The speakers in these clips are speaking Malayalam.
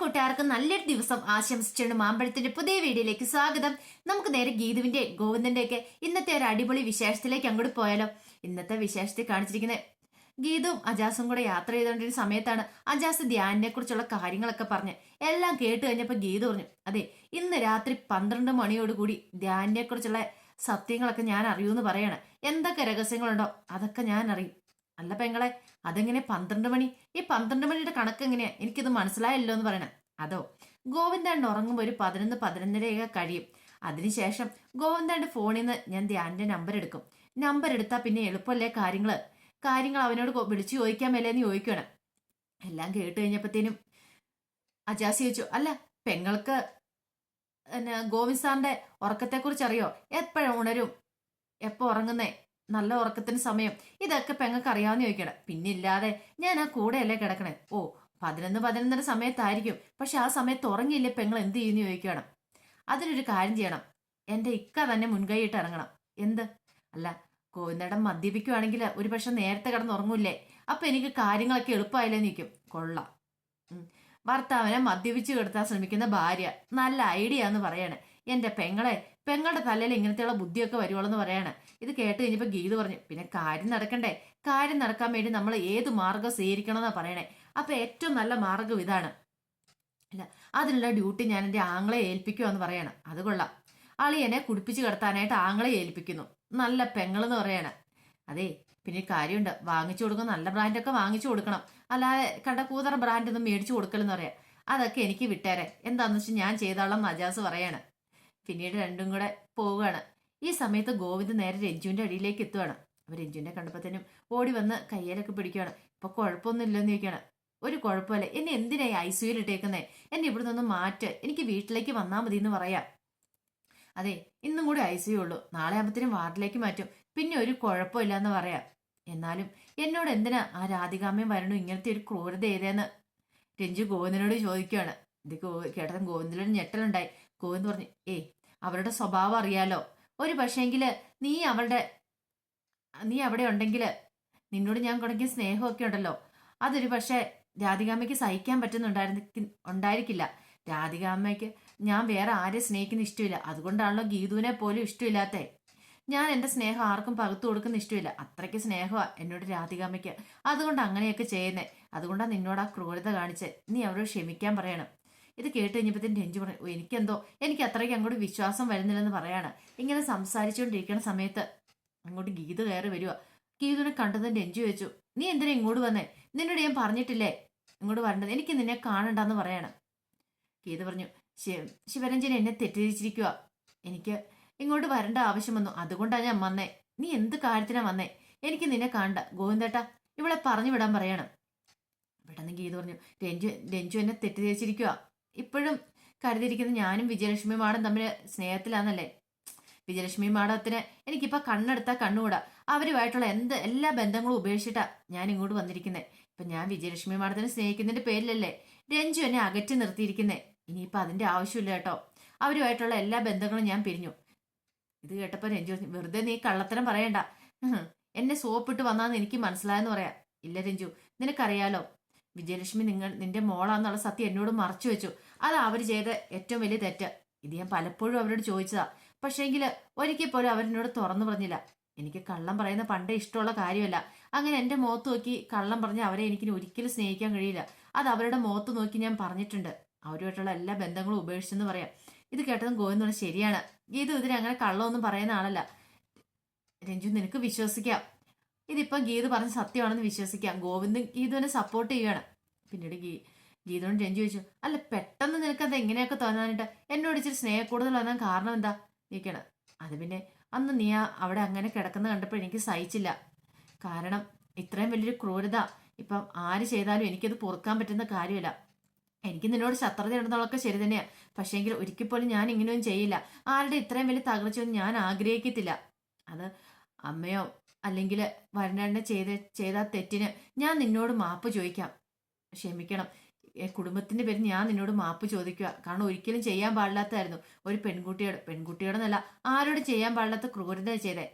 കൂട്ടുകാർക്ക് നല്ലൊരു ദിവസം ആശംസിച്ചുകൊണ്ട് മാമ്പഴത്തിന്റെ പുതിയ വീഡിയോയിലേക്ക് സ്വാഗതം. നമുക്ക് നേരെ ഗീതുവിന്റെ ഗോവിന്ദന്റെ ഒക്കെ ഇന്നത്തെ ഒരു അടിപൊളി വിശേഷത്തിലേക്ക് അങ്ങോട്ട് പോയാലോ? ഇന്നത്തെ വിശേഷത്തിൽ കാണിച്ചിരിക്കുന്നത് ഗീതും അജാസും കൂടെ യാത്ര ചെയ്തുകൊണ്ടിരുന്ന സമയത്താണ് അജാസ് ധ്യാനിനെ കുറിച്ചുള്ള കാര്യങ്ങളൊക്കെ പറഞ്ഞ് എല്ലാം കേട്ട് കഴിഞ്ഞപ്പോൾ ഗീതു പറഞ്ഞു അതെ ഇന്ന് രാത്രി പന്ത്രണ്ട് മണിയോടുകൂടി ധ്യാനിനെ കുറിച്ചുള്ള സത്യങ്ങളൊക്കെ ഞാൻ അറിയൂന്ന് പറയണം. എന്തൊക്കെ രഹസ്യങ്ങളുണ്ടോ? അതൊക്കെ ഞാൻ അറിയും. അല്ല പെങ്ങളെ അതെങ്ങനെ പന്ത്രണ്ട് മണി? ഈ പന്ത്രണ്ട് മണിയുടെ കണക്ക് എങ്ങനെയാ? എനിക്കിത് മനസ്സിലായല്ലോ എന്ന് പറയണം. അതോ ഗോവിന്ദാണ്ട് ഉറങ്ങുമ്പോൾ ഒരു പതിനൊന്ന് പതിനൊന്നരയൊക്കെ കഴിയും. അതിനുശേഷം ഗോവിന്ദാണ്ട് ഫോണിൽ നിന്ന് ഞാൻ ധ്യാനിന്റെ നമ്പർ എടുക്കും. നമ്പർ എടുത്താൽ പിന്നെ എളുപ്പമല്ലേ കാര്യങ്ങൾ കാര്യങ്ങൾ അവനോട് വിളിച്ചു ചോദിക്കാൻ മേലേന്ന് ചോദിക്കണം എല്ലാം കേട്ട് കഴിഞ്ഞപ്പോഴത്തേനും അജാസി ചോദിച്ചു അല്ല പെങ്ങൾക്ക് പിന്നെ ഗോവിന്ദ് സാറിന്റെ ഉറക്കത്തെക്കുറിച്ച് അറിയോ എപ്പോഴും ഉണരും? എപ്പോ ഉറങ്ങുന്നേ? നല്ല ഉറക്കത്തിന് സമയം. ഇതൊക്കെ പെങ്ങൾക്ക് അറിയാവുന്ന ചോദിക്കണം പിന്നെ ഇല്ലാതെ ഞാൻ ആ കൂടെയല്ലേ കിടക്കണേ? ഓ പതിനൊന്ന് പതിനൊന്നര സമയത്തായിരിക്കും. പക്ഷെ ആ സമയത്ത് ഉറങ്ങിയില്ലേ പെങ്ങൾ എന്ത് ചെയ്യുന്നു ചോദിക്കണം അതിനൊരു കാര്യം ചെയ്യണം. എന്റെ ഇക്ക തന്നെ മുൻകൈയിട്ട് ഇറങ്ങണം. എന്ത്? അല്ല ഗോവിന്ദടം മദ്യപിക്കുവാണെങ്കിൽ ഒരു പക്ഷെ നേരത്തെ കിടന്ന് ഉറങ്ങൂലേ അപ്പൊ എനിക്ക് കാര്യങ്ങളൊക്കെ എളുപ്പമായില്ലേ നിൽക്കും കൊള്ളാം. ഭർത്താവിനെ മദ്യപിച്ചു കിടത്താൻ ശ്രമിക്കുന്ന ഭാര്യ. നല്ല ഐഡിയ എന്ന് പറയാണ്. എന്റെ പെങ്ങളെ പെങ്ങളുടെ തലയിൽ ഇങ്ങനത്തെയുള്ള ബുദ്ധിയൊക്കെ വരുവുള്ളെന്ന് പറയാണ്. ഇത് കേട്ട് കഴിഞ്ഞപ്പോൾ ഗീത് പറഞ്ഞു പിന്നെ കാര്യം നടക്കണ്ടേ? കാര്യം നടക്കാൻ വേണ്ടി നമ്മൾ ഏത് മാർഗം സ്വീകരിക്കണമെന്നാ പറയണേ? അപ്പൊ ഏറ്റവും നല്ല മാർഗം ഇതാണ്. അല്ല അതിനുള്ള ഡ്യൂട്ടി ഞാൻ എന്റെ ആങ്ങളെ ഏൽപ്പിക്കുമെന്ന് പറയണം. അത് കൊള്ളാം. അളിയനെ കുടിപ്പിച്ച് കിടത്താനായിട്ട് ആങ്ങളെ ഏൽപ്പിക്കുന്നു. നല്ല പെങ്ങളെന്ന് പറയാണ്. അതെ പിന്നെ കാര്യമുണ്ട്. വാങ്ങിച്ചു കൊടുക്കുന്ന നല്ല ബ്രാൻഡൊക്കെ വാങ്ങിച്ചു കൊടുക്കണം. അല്ലാതെ കണ്ട കൂതറ ബ്രാൻഡ് ഒന്നും മേടിച്ചു കൊടുക്കലെന്ന് പറയാം. അതൊക്കെ എനിക്ക് വിട്ടേരെ. എന്താണെന്ന് വെച്ചാൽ ഞാൻ ചെയ്താളം നജാസ് പറയാണ്. പിന്നീട് രണ്ടും കൂടെ പോവുകയാണ്. ഈ സമയത്ത് ഗോവിന്ദ് നേരെ രഞ്ജുവിന്റെ അടിയിലേക്ക് എത്തുകയാണ് അപ്പൊ രഞ്ജുവിനെ കണ്ടപ്പോഴത്തേനും ഓടി വന്ന് കയ്യിലൊക്കെ പിടിക്കുകയാണ്. ഇപ്പോൾ കുഴപ്പമൊന്നുമില്ലെന്ന് ചോദിക്കുകയാണ്. ഒരു കുഴപ്പമില്ല. എന്നെ എന്തിനായി ഐ സിയിൽ ഇട്ടേക്കുന്നേ? എന്നെ ഇവിടെ നിന്ന് മാറ്റ്. എനിക്ക് വീട്ടിലേക്ക് വന്നാൽ മതി എന്ന് പറയാം. അതെ ഇന്നും കൂടി ഐ സി ഉള്ളൂ. നാളെ ആകുമ്പത്തിനും വാർഡിലേക്ക് മാറ്റും. പിന്നെ ഒരു കുഴപ്പമില്ല എന്ന് പറയാം. എന്നാലും എന്നോട് എന്തിനാ ആ രാധികാമ്മയും വരണു ഇങ്ങനത്തെ ഒരു ക്രൂരത ഏതേന്ന് രഞ്ജു ഗോവിന്ദനോട് ചോദിക്കുകയാണ്. ഇത് ഗോ കേട്ടതും ഗോവിന്ദനോട് ഞെട്ടലുണ്ടായി. ഗോവിന്ദ് പറഞ്ഞു ഏയ് അവരുടെ സ്വഭാവം അറിയാലോ. ഒരു പക്ഷേങ്കിൽ നീ അവളുടെ നീ അവിടെ ഉണ്ടെങ്കിൽ നിന്നോട് ഞാൻ തുടങ്ങിയ സ്നേഹമൊക്കെ ഉണ്ടല്ലോ. അതൊരു പക്ഷേ രാധികാമ്മയ്ക്ക് സഹിക്കാൻ പറ്റുന്നുണ്ടായിരുന്ന ഉണ്ടായിരിക്കില്ല. രാധികാമ്മയ്ക്ക് ഞാൻ വേറെ ആരെ സ്നേഹിക്കുന്ന ഇഷ്ടമില്ല. അതുകൊണ്ടാണല്ലോ ഗീതുവിനെ പോലും ഇഷ്ടമില്ലാത്തേ ഞാൻ എന്റെ സ്നേഹം ആർക്കും പകുത്തു കൊടുക്കുന്ന ഇഷ്ടമില്ല. അത്രയ്ക്ക് സ്നേഹമാണ് എന്നോട് രാധികാമ്മയ്ക്ക്. അതുകൊണ്ട് അങ്ങനെയൊക്കെ ചെയ്യുന്നേ. അതുകൊണ്ടാണ് നിന്നോട് ആ ക്രൂരത കാണിച്ച്. നീ അവരോട് ക്ഷമിക്കാൻ പറയണം. ഇത് കേട്ട് കഴിഞ്ഞപ്പോഴത്തേന് രഞ്ജു പറഞ്ഞു എനിക്കെന്തോ എനിക്ക് അത്രയ്ക്ക് അങ്ങോട്ട് വിശ്വാസം വരുന്നില്ലെന്ന് പറയാണ്. ഇങ്ങനെ സംസാരിച്ചുകൊണ്ടിരിക്കുന്ന സമയത്ത് അങ്ങോട്ട് ഗീത കയറി വരിക ഗീതുവിനെ കണ്ടതും രഞ്ജു വെച്ചു നീ എന്തിനാ ഇങ്ങോട്ട് വന്നേ? നിന്നോട് ഞാൻ പറഞ്ഞിട്ടില്ലേ? ഇങ്ങോട്ട് വരേണ്ടത് എനിക്ക് നിന്നെ കാണണ്ടെന്ന് പറയാണ്. ഗീത പറഞ്ഞു ശിവരഞ്ജൻ എന്നെ തെറ്റിദ്ധരിച്ചിരിക്കുക എനിക്ക് ഇങ്ങോട്ട് വരേണ്ട ആവശ്യം വന്നു. അതുകൊണ്ടാണ് ഞാൻ വന്നേ. നീ എന്ത് കാര്യത്തിനാ വന്നേ? എനിക്ക് നിന്നെ കാണണ്ട. ഗോവിന്ദേട്ടാ ഇവളെ പറഞ്ഞു വിടാൻ പറയണം. പെട്ടെന്ന് ഗീത പറഞ്ഞു രഞ്ജു രഞ്ജു എന്നെ തെറ്റിദ്ധരിച്ചിരിക്കുക ഇപ്പോഴും കരുതിയിരിക്കുന്ന ഞാനും വിജയലക്ഷ്മി മാഡം തമ്മിൽ സ്നേഹത്തിലാന്നല്ലേ? വിജയലക്ഷ്മി മാഡത്തിന് എനിക്കിപ്പോൾ കണ്ണെടുത്താൽ കണ്ണുകൂടാ. അവരുമായിട്ടുള്ള എന്ത് എല്ലാ ബന്ധങ്ങളും ഉപേക്ഷിച്ചിട്ടാ ഞാൻ ഇങ്ങോട്ട് വന്നിരിക്കുന്നത് ഇപ്പം ഞാൻ വിജയലക്ഷ്മി മാഡത്തിനെ സ്നേഹിക്കുന്നതിന്റെ പേരിലല്ലേ രഞ്ജു എന്നെ അകറ്റി നിർത്തിയിരിക്കുന്നത് ഇനിയിപ്പോൾ അതിന്റെ ആവശ്യമില്ല കേട്ടോ. അവരുമായിട്ടുള്ള എല്ലാ ബന്ധങ്ങളും ഞാൻ പിരിഞ്ഞു. ഇത് കേട്ടപ്പോൾ രഞ്ജു വെറുതെ നീ കള്ളത്തരം പറയണ്ട. എന്നെ സോപ്പിട്ട് വന്നാന്ന് എനിക്ക് മനസ്സിലായെന്ന് പറയാം. ഇല്ല രഞ്ജു നിനക്കറിയാലോ വിജയലക്ഷ്മി നിങ്ങൾ നിന്റെ മോളാന്നുള്ള സത്യം എന്നോട് മറച്ചു വെച്ചു. അത് അവർ ചെയ്ത ഏറ്റവും വലിയ തെറ്റ്. ഇത് ഞാൻ പലപ്പോഴും അവരോട് ചോദിച്ചതാ. പക്ഷേങ്കിൽ ഒരിക്കൽ പോലും അവരെന്നോട് തുറന്നു പറഞ്ഞില്ല. എനിക്ക് കള്ളം പറയുന്ന പണ്ടേ ഇഷ്ടമുള്ള കാര്യമല്ല. അങ്ങനെ എന്റെ മുഖത്ത് നോക്കി കള്ളം പറഞ്ഞ് അവരെ എനിക്ക് ഒരിക്കലും സ്നേഹിക്കാൻ കഴിയില്ല. അത് അവരുടെ മുഖത്ത് നോക്കി ഞാൻ പറഞ്ഞിട്ടുണ്ട്. അവരുമായിട്ടുള്ള എല്ലാ ബന്ധങ്ങളും ഉപേക്ഷിച്ചെന്ന് പറയാം. ഇത് കേട്ടതും ഗോവിന്ദ ശരിയാണ്. ഗീതു ഇതിന് അങ്ങനെ കള്ളമൊന്നും പറയുന്ന ആളല്ല. രഞ്ജു നിനക്ക് വിശ്വസിക്കാം. ഇതിപ്പം ഗീത് പറഞ്ഞ സത്യമാണെന്ന് വിശ്വസിക്കാം. ഗോവിന്ദൻ ഗീതുവിനെ സപ്പോർട്ട് ചെയ്യുകയാണ്. പിന്നീട് ഗീ ഗീതുവിനോട് രഞ്ജു ചോദിച്ചു അല്ല പെട്ടെന്ന് നിനക്ക് അത് എങ്ങനെയൊക്കെ തോന്നാനായിട്ട്? എന്നോട് ഇച്ചിരി സ്നേഹം കൂടുതൽ വന്നാൽ കാരണം എന്താ? നീക്കണം അത് പിന്നെ അന്ന് നീ അവിടെ അങ്ങനെ കിടക്കുന്ന കണ്ടപ്പോൾ എനിക്ക് സഹിച്ചില്ല. കാരണം ഇത്രയും വലിയൊരു ക്രൂരത. ഇപ്പം ആര് ചെയ്താലും എനിക്കത് പൊറുക്കാൻ പറ്റുന്ന കാര്യമില്ല. എനിക്ക് നിന്നോട് ശത്രുത ഉണ്ടെന്നുള്ളതൊക്കെ ശരി തന്നെയാണ് പക്ഷേങ്കിൽ ഒരിക്കൽ പോലും ഞാൻ ഇങ്ങനെയൊന്നും ചെയ്യില്ല. ആരുടെ ഇത്രയും വലിയ തകർച്ചയൊന്നും ഞാൻ ആഗ്രഹിക്കത്തില്ല. അത് അമ്മയോ അല്ലെങ്കിൽ വരണ ചെയ്ത ചെയ്ത തെറ്റിന് ഞാൻ നിന്നോട് മാപ്പ് ചോദിക്കാം. ക്ഷമിക്കണം. കുടുംബത്തിന്റെ പേരിൽ ഞാൻ നിന്നോട് മാപ്പ് ചോദിക്കുക. കാരണം ഒരിക്കലും ചെയ്യാൻ പാടില്ലാത്തതായിരുന്നു. ഒരു പെൺകുട്ടിയോട് പെൺകുട്ടിയോടെന്നല്ല ആരോട് ചെയ്യാൻ പാടില്ലാത്ത ക്രൂരത ചെയ്തേ.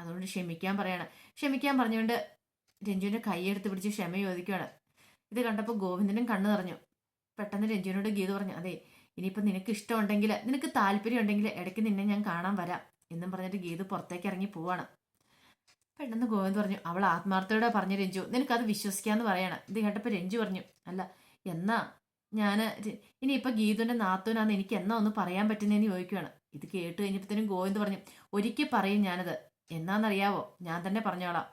അതുകൊണ്ട് ക്ഷമിക്കാൻ പറയണം. ക്ഷമിക്കാൻ പറഞ്ഞുകൊണ്ട് രഞ്ജുവിന്റെ കൈയെടുത്ത് പിടിച്ച് ക്ഷമ ചോദിക്കുകയാണ്. ഇത് കണ്ടപ്പോൾ ഗോവിന്ദനും കണ്ണു നിറഞ്ഞു. പെട്ടെന്ന് രഞ്ജുവിനോട് ഗീത പറഞ്ഞു അതെ ഇനിയിപ്പോൾ നിനക്ക് ഇഷ്ടമുണ്ടെങ്കിൽ നിനക്ക് താല്പര്യം ഉണ്ടെങ്കിൽ ഇടയ്ക്ക് നിന്നെ ഞാൻ കാണാൻ വരാം എന്നും പറഞ്ഞിട്ട് ഗീത് പുറത്തേക്ക് ഇറങ്ങി പോവാണ്. പെട്ടെന്ന് ഗോവിന്ദ് പറഞ്ഞു അവൾ ആത്മാർത്ഥയോടെ പറഞ്ഞു രഞ്ജു നിനക്കത് വിശ്വസിക്കാന്ന് പറയണം. ഇത് കേട്ടപ്പോൾ രഞ്ജു പറഞ്ഞു അല്ല എന്നാ ഞാൻ ഇനിയിപ്പോൾ ഗീതുവിന്റെ നാത്തൂനാന്ന് എനിക്ക് എന്നാ ഒന്ന് പറയാൻ പറ്റുന്നതെന്ന് ചോദിക്കുകയാണ് ഇത് കേട്ട് കഴിഞ്ഞപ്പോഴത്തേനും ഗോവിന്ദ് പറഞ്ഞു ഒരിക്കൽ പറയും ഞാനത്. എന്നാന്നറിയാവോ? ഞാൻ തന്നെ പറഞ്ഞോളാം.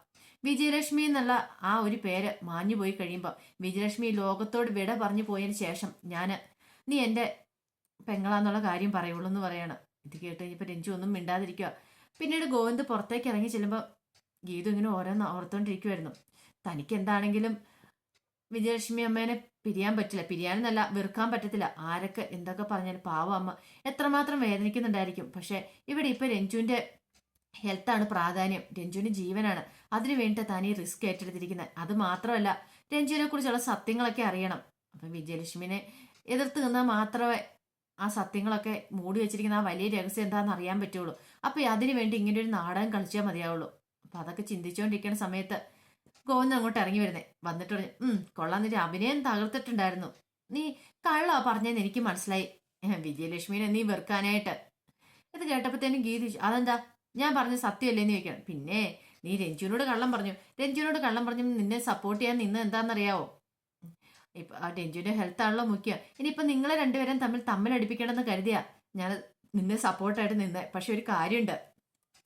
വിജയലക്ഷ്മി എന്നുള്ള ആ ഒരു പേര് മാഞ്ഞു പോയി കഴിയുമ്പോൾ വിജയലക്ഷ്മി ലോകത്തോട് വിട പറഞ്ഞു പോയതിന് ശേഷം ഞാൻ നീ എന്റെ പെങ്ങളാന്നുള്ള കാര്യം പറയുള്ളൂ എന്ന് പറയാണ്. ഇത് കേട്ട് കഴിഞ്ഞപ്പോൾ രഞ്ജു ഒന്നും മിണ്ടാതിരിക്കുക പിന്നീട് ഗോവിന്ദ് പുറത്തേക്ക് ഇറങ്ങി ചെല്ലുമ്പോൾ ഗീതു ഇങ്ങനെ ഓരോന്ന് ഓർത്തോണ്ടിരിക്കുമായിരുന്നു തനിക്ക് എന്താണെങ്കിലും വിജയലക്ഷ്മി അമ്മേനെ പിരിയാൻ പറ്റില്ല. പിരിയാനെന്നല്ല വെറുക്കാൻ പറ്റത്തില്ല. ആരൊക്കെ എന്തൊക്കെ പറഞ്ഞാലും പാവം അമ്മ എത്രമാത്രം വേദനിക്കുന്നുണ്ടായിരിക്കും. പക്ഷെ ഇവിടെ ഇപ്പൊ രഞ്ജുവിന്റെ ഹെൽത്താണ് പ്രാധാന്യം. രഞ്ജുവിന് ജീവനാണ്. അതിനു വേണ്ടിയിട്ട് താൻ റിസ്ക് ഏറ്റെടുത്തിരിക്കുന്നത് അത് മാത്രമല്ല രഞ്ജുവിനെ കുറിച്ചുള്ള സത്യങ്ങളൊക്കെ അറിയണം. അപ്പം വിജയലക്ഷ്മിനെ എതിർത്ത് നിന്നാൽ മാത്രമേ ആ സത്യങ്ങളൊക്കെ മൂടി വെച്ചിരിക്കുന്ന ആ വലിയ രഹസ്യം എന്താണെന്ന് അറിയാൻ പറ്റുള്ളൂ. അപ്പൊ അതിനു വേണ്ടി ഇങ്ങനെ ഒരു നാടകം കളിച്ചാൽ മതിയാവുള്ളൂ. അപ്പൊ അതൊക്കെ ചിന്തിച്ചുകൊണ്ടിരിക്കുന്ന സമയത്ത് ഗോവിന്ദൻ അങ്ങോട്ട് ഇറങ്ങി വരുന്നേ. വന്നിട്ട് പറഞ്ഞു ഉം കൊള്ളാം നിന്റെ അഭിനയം തകർത്തിട്ടുണ്ടായിരുന്നു. നീ കള്ളാ പറഞ്ഞതെന്ന് എനിക്ക് മനസ്സിലായി. വിജയലക്ഷ്മിനെ നീ വെറുക്കാനായിട്ട്. ഇത് കേട്ടപ്പോഴത്തേനും ഗീതി അതെന്താ? ഞാൻ പറഞ്ഞ സത്യമല്ലേന്ന് ചോദിക്കണം പിന്നെ നീ രഞ്ജുവിനോട് കള്ളം പറഞ്ഞു? രഞ്ജുവിനോട് കള്ളം പറഞ്ഞു നിന്നെ സപ്പോർട്ട് ചെയ്യാൻ നിന്ന് എന്താണെന്നറിയാവോ ഇപ്പൊ ആ രഞ്ജുവിന്റെ ഹെൽത്ത് ആണല്ലോ മുഖ്യം. ഇനിയിപ്പൊ നിങ്ങളെ രണ്ടുപേരും തമ്മിൽ തമ്മിലടിപ്പിക്കണമെന്ന് കരുതിയാ ഞാൻ നിന്നെ സപ്പോർട്ടായിട്ട് നിന്നെ. പക്ഷെ ഒരു കാര്യമുണ്ട്.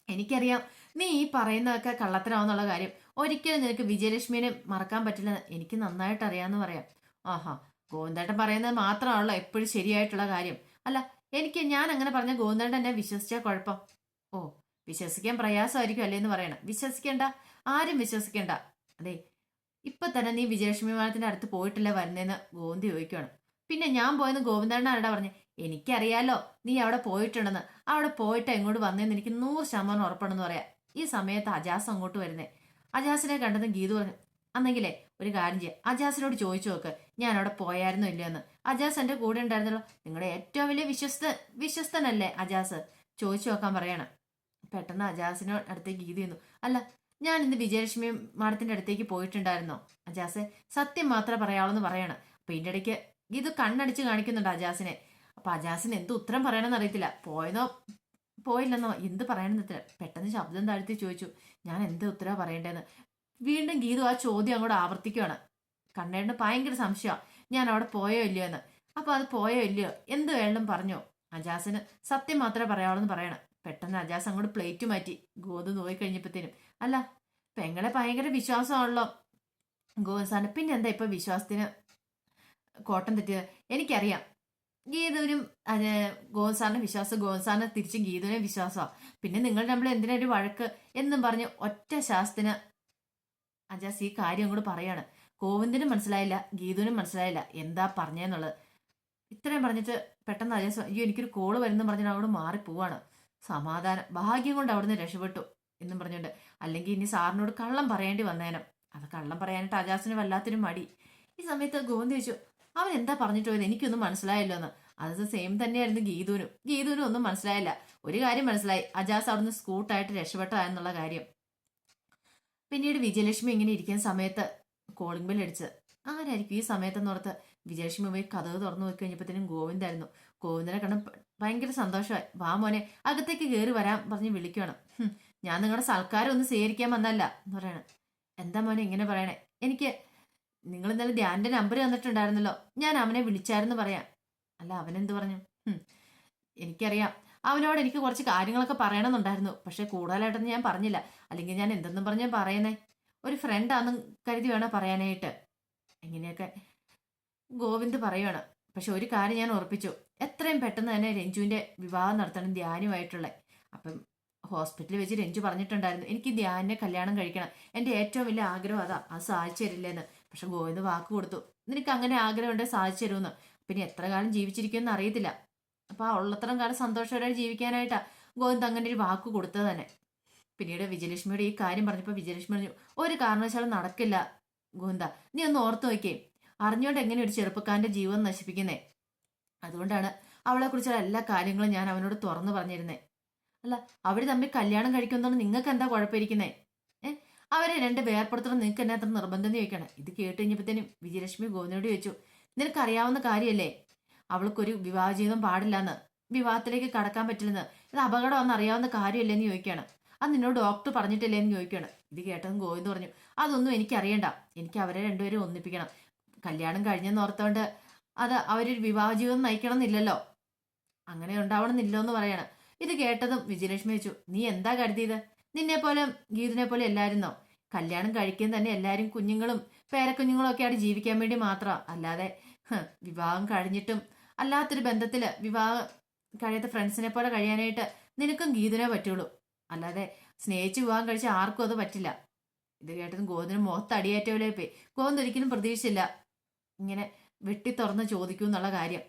എനിക്കറിയാം നീ ഈ പറയുന്നതൊക്കെ കള്ളത്തരാമെന്നുള്ള കാര്യം ഒരിക്കലും നിനക്ക് വിജയലക്ഷ്മിനെ മറക്കാൻ പറ്റില്ല എനിക്ക് നന്നായിട്ട് അറിയാമെന്ന് പറയാം. ആഹാ ഗോവിന്ദേട്ടൻ പറയുന്നത് മാത്രമാണല്ലോ എപ്പോഴും ശരിയായിട്ടുള്ള കാര്യം. അല്ല എനിക്ക് ഞാൻ അങ്ങനെ പറഞ്ഞ ഗോവിന്ദേട്ടൻ എന്നെ വിശ്വസിച്ചാൽ കുഴപ്പം. ഓ വിശ്വസിക്കാൻ പ്രയാസമായിരിക്കും അല്ലേ എന്ന് പറയണം. വിശ്വസിക്കേണ്ട ആരും വിശ്വസിക്കേണ്ട. അതെ ഇപ്പൊ തന്നെ നീ വിജയലക്ഷ്മി മാനത്തിന്റെ അടുത്ത് പോയിട്ടില്ല വരുന്നതെന്ന് ഗോവിന്ദ് ചോദിക്കുകയാണ്. പിന്നെ ഞാൻ പോയെന്ന് ഗോവിന്ദേട്ടൻ ആരുടെ പറഞ്ഞു? എനിക്കറിയാലോ നീ അവിടെ പോയിട്ടുണ്ടെന്ന്. അവിടെ പോയിട്ട് എങ്ങോട്ട് വന്നതെന്ന് എനിക്ക് നൂറ് ശതമാനം ഉറപ്പുണ്ടെന്ന് പറയാം. ഈ സമയത്ത് അജാസ് അങ്ങോട്ട് വരുന്നേ. അജാസിനെ കണ്ടതും ഗീതു പറഞ്ഞു അന്നെങ്കിലേ ഒരു കാര്യം ചെയ്യാം. അജാസിനോട് ചോദിച്ചു നോക്ക് ഞാൻ അവിടെ പോയായിരുന്നോ ഇല്ലയോ എന്ന് അജാസ് എന്റെ കൂടെ ഉണ്ടായിരുന്നല്ലോ. നിങ്ങളുടെ ഏറ്റവും വലിയ വിശ്വസ്ത വിശ്വസ്തനല്ലേ അജാസ്? ചോദിച്ചു നോക്കാൻ പറയണം. പെട്ടെന്ന് അജാസിനോട് അടുത്തേക്ക് ഗീതു ചെയ്യുന്നു അല്ല ഞാൻ ഇന്ന് വിജയലക്ഷ്മി മാഡത്തിന്റെ അടുത്തേക്ക് പോയിട്ടുണ്ടായിരുന്നോ? അജാസ് സത്യം മാത്രമേ പറയാവുള്ളൂ പറയണം. അപ്പൊ ഇതിന്റെ ഇടയ്ക്ക് ഗീതു കണ്ണടിച്ച് കാണിക്കുന്നുണ്ട് അജാസിനെ. അപ്പൊ അജാസിന് എന്ത് ഉത്തരം പറയണമെന്ന് അറിയത്തില്ല. പോയെന്നോ പോയില്ലെന്നോ? എന്ത് പറയണമെന്ന് പെട്ടെന്ന് ശബ്ദം താഴ്ത്തി ചോദിച്ചു. ഞാൻ എന്ത് ഉത്തരവ് പറയേണ്ടതെന്ന് വീണ്ടും ഗീതു ആ ചോദ്യം അങ്ങോട്ട് ആവർത്തിക്കുകയാണ് കണ്ണേടിന് ഭയങ്കര സംശയമാണ് ഞാൻ അവിടെ പോയോ ഇല്ലയോ എന്ന്? അപ്പൊ അത് പോയോ ഇല്ലയോ? എന്ത് വേണം പറഞ്ഞോ? അജാസിന് സത്യം മാത്രമേ പറയാവുള്ളൂ എന്ന് പറയണം. പെട്ടെന്ന് അജാസ് അങ്ങോട്ട് പ്ലേറ്റ് മാറ്റി. ഗോതു നോയി കഴിഞ്ഞപ്പോഴത്തേനും അല്ല പെങ്ങളെ ഭയങ്കര വിശ്വാസമാണല്ലോ. ഗോസാന് പിന്നെ എന്താ ഇപ്പൊ വിശ്വാസത്തിന് കോട്ടം തെറ്റിയത്? എനിക്കറിയാം. ഗീതുവിനും അത് ഗോസാറിന് വിശ്വാസം ഗോസാറിന് തിരിച്ചും ഗീതുവിനെ വിശ്വാസമാണ് പിന്നെ നിങ്ങൾ നമ്മൾ എന്തിനാ ഒരു വഴക്ക് എന്നും പറഞ്ഞ് ഒറ്റ ശാസ്ത്രത്തിന് അജാസ് ഈ കാര്യം അങ്ങോട്ട് പറയാണ്. ഗോവിന്ദനും മനസ്സിലായില്ല ഗീതുവിനും മനസ്സിലായില്ല എന്താ പറഞ്ഞെന്നുള്ളത്. ഇത്രയും പറഞ്ഞിട്ട് പെട്ടെന്ന് അജാസ് അയ്യോ എനിക്കൊരു കോൾ വരുന്നു പറഞ്ഞിട്ട് അവിടെ മാറിപ്പോവാണ് സമാധാനം ഭാഗ്യം കൊണ്ട് അവിടുന്ന് രക്ഷപ്പെട്ടു എന്നും പറഞ്ഞുകൊണ്ട്. അല്ലെങ്കിൽ ഇനി സാറിനോട് കള്ളം പറയേണ്ടി വന്നേനം. അത് കള്ളം പറയാനായിട്ട് അജാസിന് വല്ലാത്തൊരു മടി. ഈ സമയത്ത് ഗോവിന്ദ് ചോദിച്ചു അവൻ എന്താ പറഞ്ഞിട്ട് പോയത്? എനിക്കൊന്നും മനസ്സിലായല്ലോ എന്ന് അത് സെയിം തന്നെയായിരുന്നു ഗീതുവിനും. ഗീതുവിനും ഒന്നും മനസ്സിലായില്ല. ഒരു കാര്യം മനസ്സിലായി. അജാസ് അവിടുന്ന് സ്കൂട്ടായിട്ട് രക്ഷപ്പെട്ടതായെന്നുള്ള കാര്യം. പിന്നീട് വിജയലക്ഷ്മി ഇങ്ങനെ ഇരിക്കുന്ന സമയത്ത് കോളിംഗ് ബെൽ അടിച്ച് ആരായിരിക്കും ഈ സമയത്തെന്ന് ഓർത്ത്? വിജയലക്ഷ്മി പോയി കഥ തുറന്നു നോക്കി കഴിഞ്ഞപ്പോഴത്തേനും ഗോവിന്ദായിരുന്നു ഗോവിന്ദനെ കണ്ട് ഭയങ്കര സന്തോഷമായി. വാ മോനെ അകത്തേക്ക് കയറി വരാൻ പറഞ്ഞ് വിളിക്കുകയാണ് ഞാൻ നിങ്ങളുടെ സൽക്കാരം ഒന്ന് സ്വീകരിക്കാൻ വന്നല്ല എന്ന് പറയണേ. എന്താ മോനെ ഇങ്ങനെ പറയണേ? എനിക്ക് നിങ്ങൾ ഇന്നലെ ധ്യാന്റെ നമ്പർ തന്നിട്ടുണ്ടായിരുന്നല്ലോ. ഞാൻ അവനെ വിളിച്ചായിരുന്നു പറയാം അല്ല അവനെന്ത് പറഞ്ഞു? എനിക്കറിയാം. അവനോട് എനിക്ക് കുറച്ച് കാര്യങ്ങളൊക്കെ പറയണമെന്നുണ്ടായിരുന്നു. പക്ഷെ കൂടുതലായിട്ടൊന്നും ഞാൻ പറഞ്ഞില്ല. അല്ലെങ്കിൽ ഞാൻ എന്തെന്നും പറഞ്ഞാൽ പറയുന്നേ. ഒരു ഫ്രണ്ടാന്നും കരുതി വേണം പറയാനായിട്ട്. എങ്ങനെയൊക്കെ ഗോവിന്ദ് പറയുവാണ്. പക്ഷെ ഒരു കാര്യം ഞാൻ ഉറപ്പിച്ചു. എത്രയും പെട്ടെന്ന് തന്നെ രഞ്ജുവിന്റെ വിവാഹം നടത്തണം ധ്യാനുമായിട്ടുള്ള. അപ്പം ഹോസ്പിറ്റലിൽ വെച്ച് രഞ്ജു പറഞ്ഞിട്ടുണ്ടായിരുന്നു എനിക്ക് ധ്യാനിനെ കല്യാണം കഴിക്കണം. എന്റെ ഏറ്റവും വലിയ ആഗ്രഹം അതാ. അത് സാധിച്ചു തരില്ലെന്ന്. പക്ഷെ ഗോവിന്ദ് വാക്ക് കൊടുത്തു. നിനക്ക് അങ്ങനെ ആഗ്രഹം ഉണ്ടെങ്കിൽ സാധിച്ചു തരുമെന്ന്. പിന്നെ എത്ര കാലം ജീവിച്ചിരിക്കുമെന്ന് അറിയത്തില്ല. അപ്പൊ ആ ഉള്ളത്തരം കാലം സന്തോഷത്തോടെ ജീവിക്കാനായിട്ടാ ഗോവിന്ദ് അങ്ങനെ ഒരു വാക്ക് കൊടുത്തത് തന്നെ. പിന്നീട് വിജയലക്ഷ്മിയുടെ ഈ കാര്യം പറഞ്ഞപ്പോൾ വിജയലക്ഷ്മി പറഞ്ഞു ഒരു കാരണവശാലും നടക്കില്ല ഗോവിന്ദ. നീ ഒന്ന് ഓർത്തു നോക്കേ അറിഞ്ഞുകൊണ്ട് എങ്ങനെ ഒരു ചെറുപ്പക്കാരന്റെ ജീവൻ നശിപ്പിക്കുന്നേ? അതുകൊണ്ടാണ് അവളെ കുറിച്ചുള്ള എല്ലാ കാര്യങ്ങളും ഞാൻ അവനോട് തുറന്നു പറഞ്ഞിരുന്നേ. അല്ല അവർ തമ്മിൽ കല്യാണം കഴിക്കുന്നതുകൊണ്ട് നിങ്ങൾക്ക് എന്താ കുഴപ്പമിരിക്കുന്നേ? അവരെ രണ്ട് വേർപ്പെടുത്തണം. നിനക്ക് എന്നെ അത്ര നിർബന്ധം ചോദിക്കണം ഇത് കേട്ട് കഴിഞ്ഞപ്പോഴത്തേനും വിജയലക്ഷ്മി ഗോവിന്ദനോട് ചോദിച്ചു നിനക്കറിയാവുന്ന കാര്യമല്ലേ? അവൾക്കൊരു വിവാഹ ജീവിതം പാടില്ലെന്ന്. വിവാഹത്തിലേക്ക് കടക്കാൻ പറ്റില്ലെന്ന്. ഇത് അപകടം ഒന്നും അറിയാവുന്ന കാര്യമല്ലേ? എന്ന് ചോദിക്കുകയാണ്. അത് നിന്നോട് ഡോക്ടർ പറഞ്ഞിട്ടില്ലേ? എന്ന് ചോദിക്കുകയാണ്. ഇത് കേട്ടതും ഗോവിന്ദ് പറഞ്ഞു അതൊന്നും എനിക്കറിയണ്ട. എനിക്ക് അവരെ രണ്ടുപേരും ഒന്നിപ്പിക്കണം. കല്യാണം കഴിഞ്ഞെന്ന് ഓർത്തോണ്ട് അത് അവരൊരു വിവാഹ ജീവിതം നയിക്കണം എന്നില്ലല്ലോ അങ്ങനെ ഉണ്ടാവണമെന്നില്ലോ എന്ന് പറയാണ്. ഇത് കേട്ടതും വിജയലക്ഷ്മി വെച്ചു നീ എന്താ കരുതിയത്? നിന്നെ പോലെ ഗീതിനെ പോലെ എല്ലായിരുന്നോ കല്യാണം കഴിക്കാൻ തന്നെ എല്ലാരും കുഞ്ഞുങ്ങളും പേരക്കുഞ്ഞുങ്ങളും ഒക്കെ ആയിട്ട് ജീവിക്കാൻ വേണ്ടി മാത്രം. അല്ലാതെ വിവാഹം കഴിഞ്ഞിട്ടും അല്ലാത്തൊരു ബന്ധത്തിൽ വിവാഹം കഴിയാത്ത ഫ്രണ്ട്സിനെ പോലെ കഴിയാനായിട്ട് നിനക്കും ഗീതനെ പറ്റുള്ളൂ. അല്ലാതെ സ്നേഹിച്ച് വിവാഹം കഴിച്ച ആർക്കും അത് പറ്റില്ല. ഇത് കേട്ടതും ഗോവിന്ദന് മുഖത്ത് അടിയേറ്റവരെ പോയി ഗോവിന്ദ് ഒരിക്കലും പ്രതീക്ഷിച്ചില്ല. ഇങ്ങനെ വെട്ടി തുറന്ന് ചോദിക്കൂ എന്നുള്ള കാര്യം.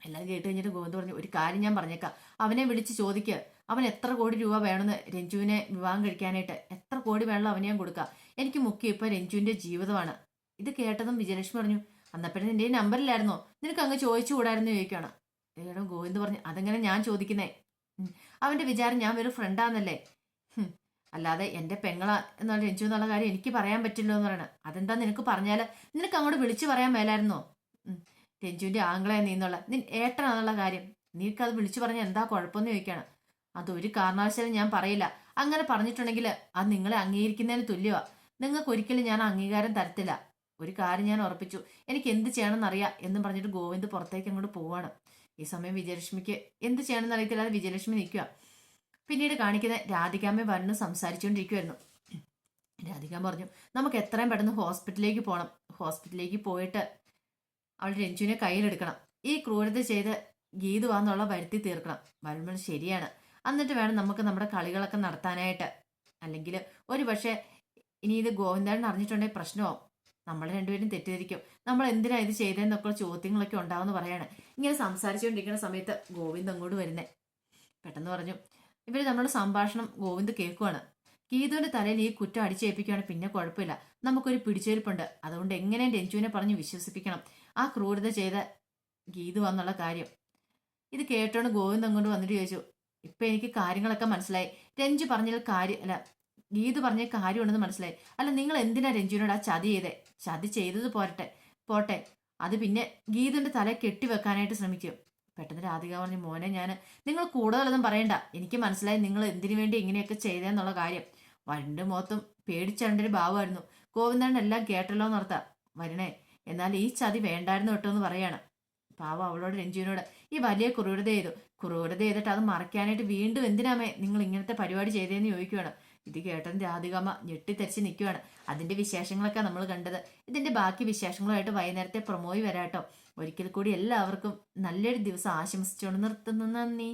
എല്ലാം കേട്ട് കഴിഞ്ഞിട്ട് ഗോവിന്ദ് പറഞ്ഞു ഒരു കാര്യം ഞാൻ പറഞ്ഞേക്കാം. അവനെ വിളിച്ച് ചോദിക്കുക അവൻ എത്ര കോടി രൂപ വേണമെന്ന് രഞ്ജുവിനെ വിവാഹം കഴിക്കാനായിട്ട് എത്ര കോടി വേണം അവനെ ഞാൻ കൊടുക്കാം. എനിക്ക് മുഖ്യം ഇപ്പം രഞ്ജുവിന്റെ ജീവിതമാണ്. ഇത് കേട്ടതും വിജയലക്ഷ്മി പറഞ്ഞു അന്നപ്പോഴും നിന്റെ നമ്പറിലായിരുന്നോ? നിനക്ക് അങ്ങ് ചോദിച്ചു കൂടായിരുന്നു ചോദിക്കുകയാണ്. ഏടോ ഗോവിന്ദ് പറഞ്ഞു അതെങ്ങനെ ഞാൻ ചോദിക്കുന്നേ? അവന്റെ വിചാരം ഞാൻ വെറും ഫ്രണ്ടാന്നല്ലേ അല്ലാതെ എന്റെ പെങ്ങള എന്നുള്ള രഞ്ജു എന്നുള്ള കാര്യം എനിക്ക് പറയാൻ പറ്റില്ലോ എന്ന് പറയണ. അതെന്താ നിനക്ക് പറഞ്ഞാൽ നിനക്ക് അങ്ങോട്ട് വിളിച്ചു പറയാൻ മേലായിരുന്നോ? രഞ്ജുവിന്റെ നീ എന്നുള്ള നിൻ ഏട്ടനാന്നുള്ള കാര്യം. നീക്കത് വിളിച്ചു പറഞ്ഞാൽ എന്താ കുഴപ്പമെന്ന് ചോദിക്കണം അതൊരു കാരണവശാലും ഞാൻ പറയില്ല. അങ്ങനെ പറഞ്ഞിട്ടുണ്ടെങ്കിൽ അത് നിങ്ങളെ അംഗീകരിക്കുന്നതിന് തുല്യമാ നിങ്ങൾക്ക് ഒരിക്കലും ഞാൻ അംഗീകാരം തരത്തില്ല. ഒരു കാര്യം ഞാൻ ഉറപ്പിച്ചു. എനിക്ക് എന്ത് ചെയ്യണമെന്ന് അറിയാം എന്നും പറഞ്ഞിട്ട് ഗോവിന്ദ് പുറത്തേക്ക് അങ്ങോട്ട് പോവാണ്. ഈ സമയം വിജയലക്ഷ്മിക്ക് എന്ത് ചെയ്യണമെന്ന് അറിയത്തില്ലാതെ വിജയലക്ഷ്മി നിൽക്കുക. പിന്നീട് കാണിക്കുന്ന രാധികാമ്മ വന്ന് സംസാരിച്ചുകൊണ്ടിരിക്കുമായിരുന്നു രാധികാമ പറഞ്ഞു നമുക്ക് എത്രയും പെട്ടെന്ന് ഹോസ്പിറ്റലിലേക്ക് പോകണം ഹോസ്പിറ്റലിലേക്ക് പോയിട്ട് അവൾ രഞ്ജുവിനെ കയ്യിലെടുക്കണം. ഈ ക്രൂരത ചെയ്ത് ഗീതുവാന്നുള്ള വരുത്തി തീർക്കണം. വരുമ്പോൾ ശരിയാണ്. എന്നിട്ട് വേണം നമുക്ക് നമ്മുടെ കളികളൊക്കെ നടത്താനായിട്ട്. അല്ലെങ്കിൽ ഒരു പക്ഷേ ഇനി ഇത് ഗോവിന്ദൻ അറിഞ്ഞിട്ടുണ്ടെങ്കിൽ പ്രശ്നമാവും നമ്മൾ രണ്ടുപേരും തെറ്റിദ്ധരിക്കും. നമ്മൾ എന്തിനാ ഇത് ചെയ്തതെന്നൊക്കെ ചോദ്യങ്ങളൊക്കെ ഉണ്ടാവുമെന്ന് പറയാണ്. ഇങ്ങനെ സംസാരിച്ചുകൊണ്ടിരിക്കുന്ന സമയത്ത് ഗോവിന്ദ് അങ്ങോട്ട് വരുന്നേ. പെട്ടെന്ന് പറഞ്ഞു ഇവർ നമ്മുടെ സംഭാഷണം ഗോവിന്ദ് കേൾക്കുവാണ്. ഗീതുവിന്റെ തലയിൽ ഈ കുറ്റം അടിച്ചേൽപ്പിക്കുകയാണ് പിന്നെ കുഴപ്പമില്ല. നമുക്കൊരു പിടിച്ചേൽപ്പുണ്ട്. അതുകൊണ്ട് എങ്ങനെ രഞ്ജുവിനെ പറഞ്ഞ് വിശ്വസിപ്പിക്കണം? ആ ക്രൂരത ചെയ്ത ഗീതു എന്നുള്ള കാര്യം. ഇത് കേട്ടോണ്ട് ഗോവിന്ദ് അങ്ങോട്ട് വന്നിട്ട് ചോദിച്ചു ഇപ്പൊ എനിക്ക് കാര്യങ്ങളൊക്കെ മനസ്സിലായി. രഞ്ജു പറഞ്ഞ കാര്യം അല്ല ഗീത് പറഞ്ഞ കാര്യമുണ്ടെന്ന് മനസ്സിലായി. അല്ല നിങ്ങൾ എന്തിനാ രഞ്ജുവിനോട് ആ ചതി ചെയ്തേ? ചതി ചെയ്തത് പോരട്ടെ പോട്ടെ. അത് പിന്നെ ഗീതന്റെ തല കെട്ടിവെക്കാനായിട്ട് ശ്രമിക്കും. പെട്ടെന്ന് രാധിക പറഞ്ഞു മോനെ ഞാൻ നിങ്ങൾ കൂടുതലൊന്നും പറയണ്ട. എനിക്ക് മനസ്സിലായി നിങ്ങൾ എന്തിനു വേണ്ടി ഇങ്ങനെയൊക്കെ ചെയ്തതെന്നുള്ള കാര്യം. വരണ്ട് മൊത്തം പേടിച്ചണ്ടൊരു ഭാവമായിരുന്നു. ഗോവിന്ദൻ എല്ലാം കേട്ടല്ലോ എന്നോർത്താ. വരണേ എന്നാൽ ഈ ചതി വേണ്ടായിരുന്നു കേട്ടോ എന്ന് പറയാണ്. പാവം അവളോട് രഞ്ജുവിനോട്. ഈ വലിയ ക്രൂരത ചെയ്തു ക്രൂരത ചെയ്തിട്ട് അത് മറയ്ക്കാനായിട്ട് വീണ്ടും എന്തിനാമേ നിങ്ങൾ ഇങ്ങനത്തെ പരിപാടി ചെയ്തതെന്ന് ചോദിക്കുകയാണ് ഇത് കേട്ടൻ രാധികമ്മ ഞെട്ടിത്തെറിച്ച് നിൽക്കുകയാണ് അതിന്റെ വിശേഷങ്ങളൊക്കെ നമ്മൾ കണ്ടത്. ഇതിന്റെ ബാക്കി വിശേഷങ്ങളുമായിട്ട് വൈകുന്നേരത്തെ പ്രൊമോയി വരാട്ടോ. ഒരിക്കൽ കൂടി എല്ലാവർക്കും നല്ലൊരു ദിവസം ആശംസിച്ചുകൊണ്ട് നിർത്തുന്നു. നന്ദി.